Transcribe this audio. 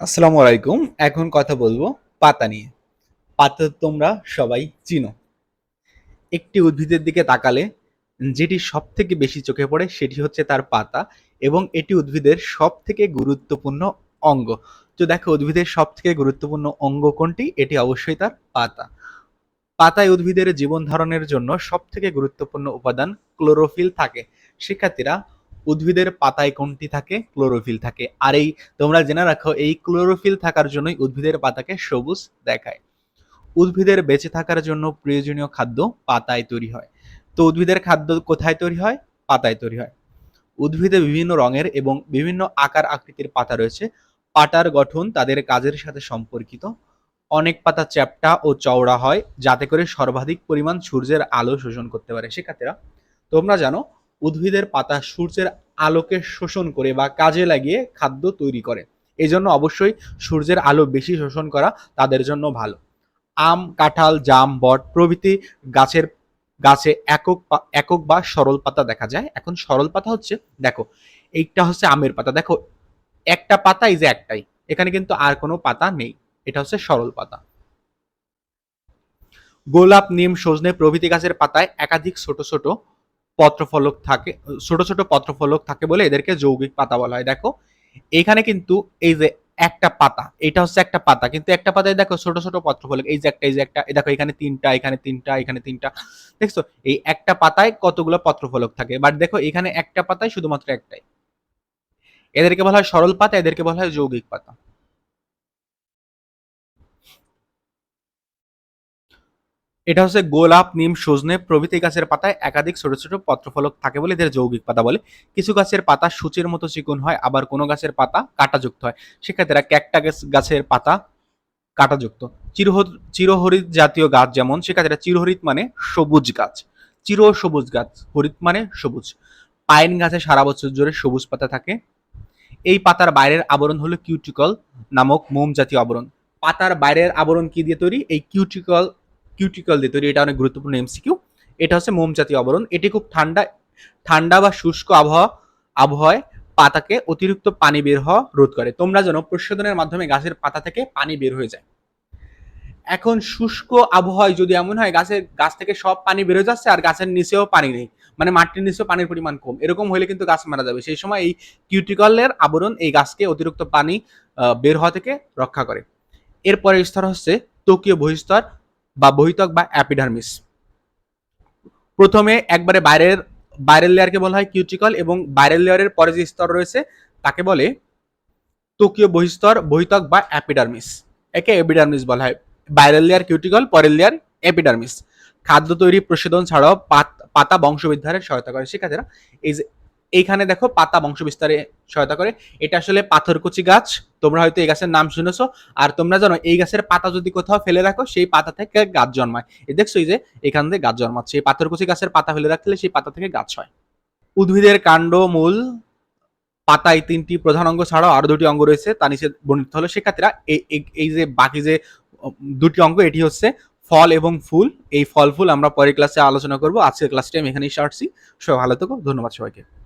আসসালামু আলাইকুম। এখন কথা বলব পাতা নিয়ে। পাতা তোমরা সবাই চিনো। একটি উদ্ভিদের দিকে তাকালে যেটি সব থেকে বেশি চোখে পড়ে সেটি হচ্ছে তার পাতা এবং এটি উদ্ভিদের সব থেকে গুরুত্বপূর্ণ অঙ্গ। তো দেখো, উদ্ভিদের সব থেকে গুরুত্বপূর্ণ অঙ্গ কোনটি? এটি অবশ্যই তার পাতা। পাতায় উদ্ভিদের জীবন ধারণের জন্য সব থেকে গুরুত্বপূর্ণ উপাদান ক্লোরোফিল থাকে। শিক্ষার্থীরা উদ্ভিদের পাতায় কোনটি থাকে? ক্লোরোফিল থাকে। আর এই, তোমরা জেনে রাখো, এই ক্লোরোফিল থাকার জন্যই উদ্ভিদের পাতাকে সবুজ দেখায়। উদ্ভিদের বেঁচে থাকার জন্য প্রয়োজনীয় খাদ্য পাতায় তৈরি হয়। তো উদ্ভিদের খাদ্য কোথায় তৈরি হয়? পাতায় তৈরি হয়। উদ্ভিদে বিভিন্ন রঙের এবং বিভিন্ন আকার আকৃতির পাতা রয়েছে। পাতার গঠন তাদের কাজের সাথে সম্পর্কিত। অনেক পাতা চ্যাপ্টা ও চওড়া হয়, যাতে করে সর্বাধিক পরিমাণ সূর্যের আলো শোষণ করতে পারে। শিক্ষার্থীরা, তোমরা জানো উদ্ভিদের পাতা সূর্যের আলোকে শোষণ করে বা কাজে লাগিয়ে খাদ্য তৈরি করে। এই জন্য অবশ্যই সূর্যের আলো বেশি শোষণ করা তাদের জন্য ভালো। আম, কাঁঠাল, জাম, বট প্রভৃতি গাছের, গাছে একক একক বা সরল পাতা দেখা যায়। এখন সরল পাতা হচ্ছে, দেখো, এইটা হচ্ছে আমের পাতা। দেখো, একটা পাতা এই যে একটাই। এখানে কিন্তু আর কোনো পাতা নেই। এটা হচ্ছে সরল পাতা। গোলাপ, নিম, সজনে প্রভৃতি গাছের পাতায় একাধিক ছোট ছোট পত্রফলক থাকে, ছোট ছোট পত্রফলক থাকে বলে এদেরকে যৌগিক পাতা বলা হয়। দেখো, এখানে কিন্তু এই যে একটা পাতা, এটা হচ্ছে একটা পাতা, কিন্তু একটা পাতায় দেখো ছোট ছোট পত্রফলক, এই যে একটা, এই যে একটা, দেখো এখানে তিনটা এখানে তিনটা এখানে তিনটা, দেখছ? এই একটা পাতায় কতগুলো পত্রফলক থাকে? বাট দেখো, এখানে একটা পাতায় শুধুমাত্র একটাই। এদেরকে বলা হয় সরল পাতা, এদেরকে বলা হয় যৌগিক পাতা। এটা হচ্ছে গোলাপ, নিম, সজনে প্রভৃতি গাছের পাতায় একাধিক ছোট ছোট পত্রফলক থাকে বলে এদের যৌগিক পাতা বলে। কিছু গাছের পাতা সূচের মতো চিকন হয়, আবার কোনো গাছের পাতা কাঁটাযুক্ত হয়। সেক্ষেত্রে ক্যাকটাস গাছের পাতা কাঁটাযুক্ত। চিরহরিত চিরহরিত জাতীয় গাছ যেমন, সেক্ষেত্রে চিরহরিত মানে সবুজ গাছ। চির সবুজ গাছ, হরিত মানে সবুজ। পাইন গাছে সারা বছর জুড়ে সবুজ পাতা থাকে। এই পাতার বাইরের আবরণ হলো কিউটিকল নামক মোম জাতীয় আবরণ। পাতার বাইরের আবরণ কি দিয়ে তৈরি? এই কিউটিকল কিউটিকল দিয়ে তৈরি, এটা অনেক গুরুত্বপূর্ণ এমসিকিউ এটা হচ্ছে মোম জাতীয় আবরণ। এটি খুব ঠান্ডা ঠান্ডা বা শুষ্ক আবহাওয়া, আবহাওয়ায় পাতাকে অতিরিক্ত পানি বের হওয়া রোধ করে। তোমরা যেন প্রশোধনের মাধ্যমে গাছের পাতা থেকে পানি বের হয়ে যায়। এখন শুষ্ক আবহাওয়ায় যদি এমন হয়, গাছের, গাছ থেকে সব পানি বের যাচ্ছে আর গাছের নিচেও পানি নেই মানে মাটির নিচেও পানির পরিমাণ কম, এরকম হলে কিন্তু গাছ মারা যাবে। সেই সময় এই কিউটিকলের আবরণ এই গাছকে অতিরিক্ত পানি বের হওয়া থেকে রক্ষা করে। এরপরের স্তর হচ্ছে ত্বকীয় বহিস্তর। বা বহিতক বা অ্যাপিডার্মিস। প্রথমে একবারে বাইরের বাইরের লেয়ারকে বলা হয় কিউটিকল এবং বাইরের লেয়ারের পরে যে স্তর রয়েছে, তাকে বলে ত্বকীয় বহিস্তর, বহিতক বা অ্যাপিডার্মিস। একে এপিডার্মিস বলা হয়। বাইরের লেয়ার কিউটিকল পরের লেয়ার এপিডার্মিস খাদ্য তৈরি প্রশোধন ছাড়াও পাত- বংশবিস্তারে সহায়তা করে। শিক্ষার্থীরা, এই যে এইখানে দেখো পাতা বংশবিস্তারে সহায়তা করে। এটা আসলে পাথরকুচি গাছ। তোমরা হয়তো এই গাছের নাম শুনেছো। আর তোমরা জানো, এই গাছের পাতা যদি কোথাও ফেলে রাখো, সেই পাতা থেকে গাছ জন্মায়। এই দেখছ এই যে, এখান থেকে গাছ জন্মাচ্ছে। এই পাথরকুচি গাছের পাতা ফেলে রাখলে সেই পাতা থেকে গাছ হয়। উদ্ভিদের কাণ্ড, মূল পাতায় তিনটি প্রধান অঙ্গ ছাড়াও আরও দুটি অঙ্গ রয়েছে, তা নিচে বর্ণিত হলো। শিক্ষার্থীরা এই এই- এই যে বাকি যে দুটি অঙ্গ, এটি হচ্ছে ফল এবং ফুল। এই ফল, ফুল আমরা পরের ক্লাসে আলোচনা করব। আজকের ক্লাসটি আমি এখানেই সারছি। সবাই ভালো থেকো। ধন্যবাদ সবাইকে।